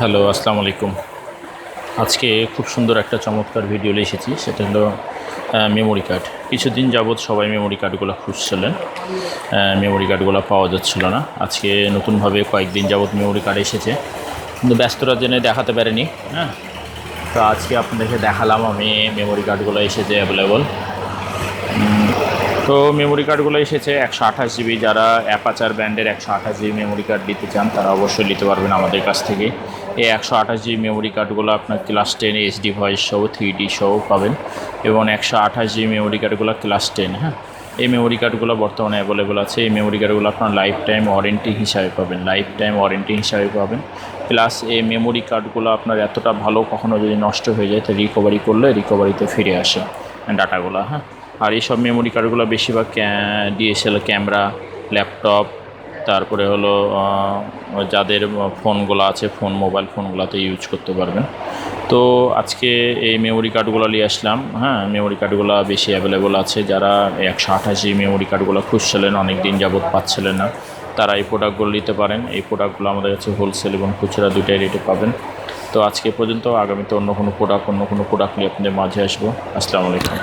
Hello, আসসালামু আলাইকুম। আজকে খুব সুন্দর একটা চমৎকার ভিডিও এসেছি, সেটা হলো মেমোরি কার্ড কিছুদিন যাবৎ সবাই মেমোরি কার্ডগুলো খুঁজছিলেন। মেমোরি কার্ডগুলো পাওয়া যাচ্ছিল না। আজকে নতুনভাবে কয়েকদিন যাবৎ মেমোরি কার্ড এসেছে। কিন্তু ব্যস্ততার জন্য দেখাতে পারেনি হ্যাঁ? তো আজকে আপনাদেরকে দেখালাম আমি মেমোরি কার্ডগুলো এসেছে অ্যাভেলেবল তো মেমোরি কার্ডগুলো এসেছে, একশো আঠাশ জিবি যারা অ্যাপাচার ব্র্যান্ডের একশো আঠাশ জিবি মেমোরি কার্ড নিতে চান, তারা অবশ্যই নিতে পারবেন আমাদের কাছ থেকে। এই একশো আঠাশ জিবি মেমোরি কার্ডগুলো আপনার ক্লাস টেন এইচডি ভয়েস সহ থ্রি ডি সহ পাবেন এবং একশো আঠাশ জিবি মেমোরি কার্ডগুলো ক্লাস টেন হ্যাঁ? এই মেমোরি কার্ডগুলো বর্তমানে অ্যাভেলেবল আছে। এই মেমোরি কার্ডগুলো আপনার লাইফ টাইম ওয়ারেন্টি হিসাবে পাবেন লাইফ টাইম ওয়ারেন্টি হিসাবে পাবেন। প্লাস এই মেমোরি কার্ডগুলো আপনার এতটা ভালো কখনো যদি নষ্ট হয়ে যায়, তো রিকভারি করলে রিকভারিতে ফিরে আসে। ডাটাগুলো হ্যাঁ? আর এইসব মেমোরি কার্ডগুলো বেশিরভাগ ডিএসএল ক্যামেরা ল্যাপটপ তারপরে হলো যাদের ফোনগুলো আছে ফোন মোবাইল ফোনগুলোতে ইউজ করতে পারবেন। তো আজকে এই মেমোরি কার্ডগুলো নিয়ে আসলাম হ্যাঁ মেমোরি কার্ডগুলো বেশি অ্যাভেলেবল আছে। যারা একশো আঠাশি মেমোরি কার্ডগুলো খুঁজছিলেন অনেক দিন যাবৎ পাচ্ছিলেন না, তারা এই প্রোডাক্টগুলো নিতে পারেন। এই প্রোডাক্টগুলো আমাদের কাছে হোলসেল এবং খুচরা দুটাই রেটে পাবেন। তো আজকে পর্যন্ত, আগামীতে অন্য কোনো প্রোডাক্ট অন্য কোনো প্রোডাক্ট নিয়ে আপনাদের মাঝে আসব। আসসালামু আলাইকুম।